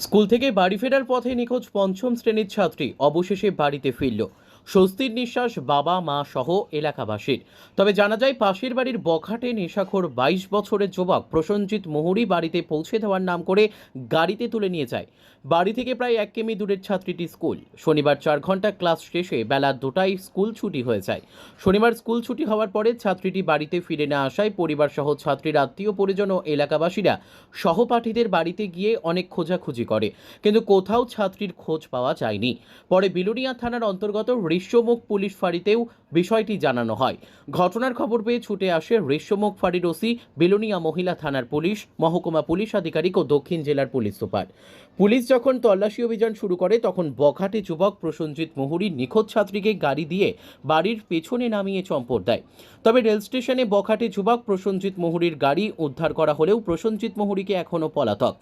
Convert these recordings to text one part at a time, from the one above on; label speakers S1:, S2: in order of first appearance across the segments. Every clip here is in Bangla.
S1: স্কুল থেকে বাড়ি ফেরার পথে নিখোঁজ পঞ্চম শ্রেণির ছাত্রী অবশেষে বাড়িতে ফিরল। স্বস্তির নিঃশ্বাস বাবা, মা সহ এলাকাবাসীর। তবে জানা যায়, পাশের বাড়ির বখাটে নেশাখোর বাইশ বছরের যুবক প্রসঞ্জিৎ মোহরি বাড়িতে পৌঁছে দেওয়ার নাম করে গাড়িতে তুলে নিয়ে যায়। বাড়ি থেকে প্রায় এক কিমি দূরের ছাত্রীটি স্কুল। শনিবার চার ঘণ্টা ক্লাস শেষে বেলা দুটায় স্কুল ছুটি হয়ে যায়। শনিবার স্কুল ছুটি হওয়ার পরে ছাত্রীটি বাড়িতে ফিরে না আসায় পরিবার সহ ছাত্রীর আত্মীয়, পরিজন ও এলাকাবাসীরা সহপাঠীদের বাড়িতে গিয়ে অনেক খোঁজাখুঁজি করে। কিন্তু কোথাও ছাত্রীর খোঁজ পাওয়া যায়নি। পরে বিলুনিয়া থানার অন্তর্গত ঋষ্যমুখ পুলিশ ফাঁড়িতেও বিষয়টি জানানো হয়। ঘটনার খবর পেয়ে ছুটে আসে ঋষ্যমুখ ফাঁড়ির ওসি, বিলুনিয়া মহিলা থানার পুলিশ, মহকুমা পুলিশ আধিকারিক ও দক্ষিণ জেলার পুলিশ সুপার। পুলিশ যখন তল্লাশি অভিযান শুরু করে, তখন বখাটে যুবক প্রসঞ্জিৎ মুহুরী নিখোঁজ ছাত্রীকে গাড়ি দিয়ে বাড়ির পেছনে নামিয়ে চম্পট দেয়। তবে রেল স্টেশনে বখাটে যুবক প্রসঞ্জিৎ মুহুরীর গাড়ি উদ্ধার করা হলেও প্রসঞ্জিৎ মুহুরীকে এখনও পলাতক।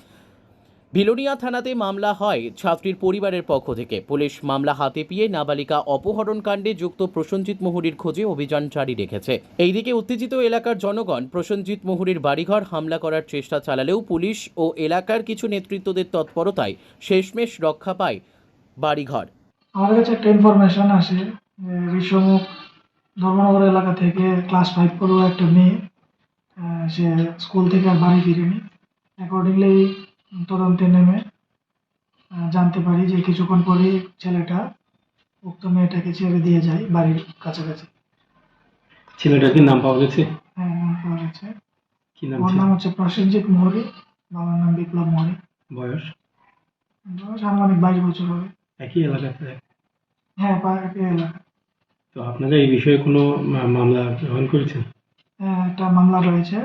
S1: বিলোনিয়া থানাতে মামলা হয় ছাত্রীর পরিবারের পক্ষ থেকে। পুলিশ মামলা হাতে পেয়ে নাবালিকা অপহরণ কাণ্ডে যুক্ত প্রসঞ্জিৎ মুহুরীর খোঁজে অভিযান জারি রেখেছে। এইদিকে উত্তেজিত এলাকার জনগণ প্রসঞ্জিৎ মুহুরীর বাড়িঘর হামলা করার চেষ্টা চালালেও পুলিশ ও এলাকার কিছু নেতৃত্বদের তৎপরতায় শেষমেশ রক্ষা পায় বাড়িঘর।
S2: আমাদের কাছে একটা ইনফরমেশন আসে ধর্মনগর এলাকা থেকে ক্লাস ফাইভ পড়ুয়া একটা মেয়ে সে স্কুল থেকে বাড়ি ফিরেনি। অ্যাকর্ডিংলি তদন্তে নেমে জানতে পারি যে কিছুক্ষণ পরেই ছেলেটা উক্ত মেয়েটাকে ছেড়ে দিয়ে যায় বাড়ির কাছাকাছি।
S3: ছেলেটার কি নাম পাওয়া গেছে?
S2: হ্যাঁ নাম পাওয়া গেছে।
S3: কি নাম
S2: ওর নাম হচ্ছে প্রসেনজিৎ মোহরি বাবার নাম বিপ্লব মোহরি।
S3: বয়স?
S2: বয়স আনুমানিক বাইশ বছর হবে।
S3: একই এলাকাতে
S2: হ্যাঁ একই এলাকা।
S3: তো আপনারা এই বিষয়ে কোনো মামলা গ্রহণ করেছেন?
S2: হ্যাঁ, একটা মামলা রয়েছে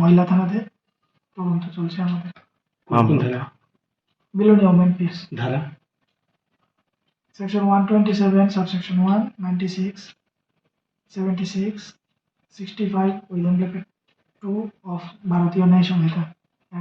S2: মহিলা থানাতে। তদন্ত চলছে আমাদের।
S3: मामला धारा
S2: below document please
S3: धारा
S2: section 127 subsection 1 96 76 65 within bracket 2 of भारतीय न्याय संहिता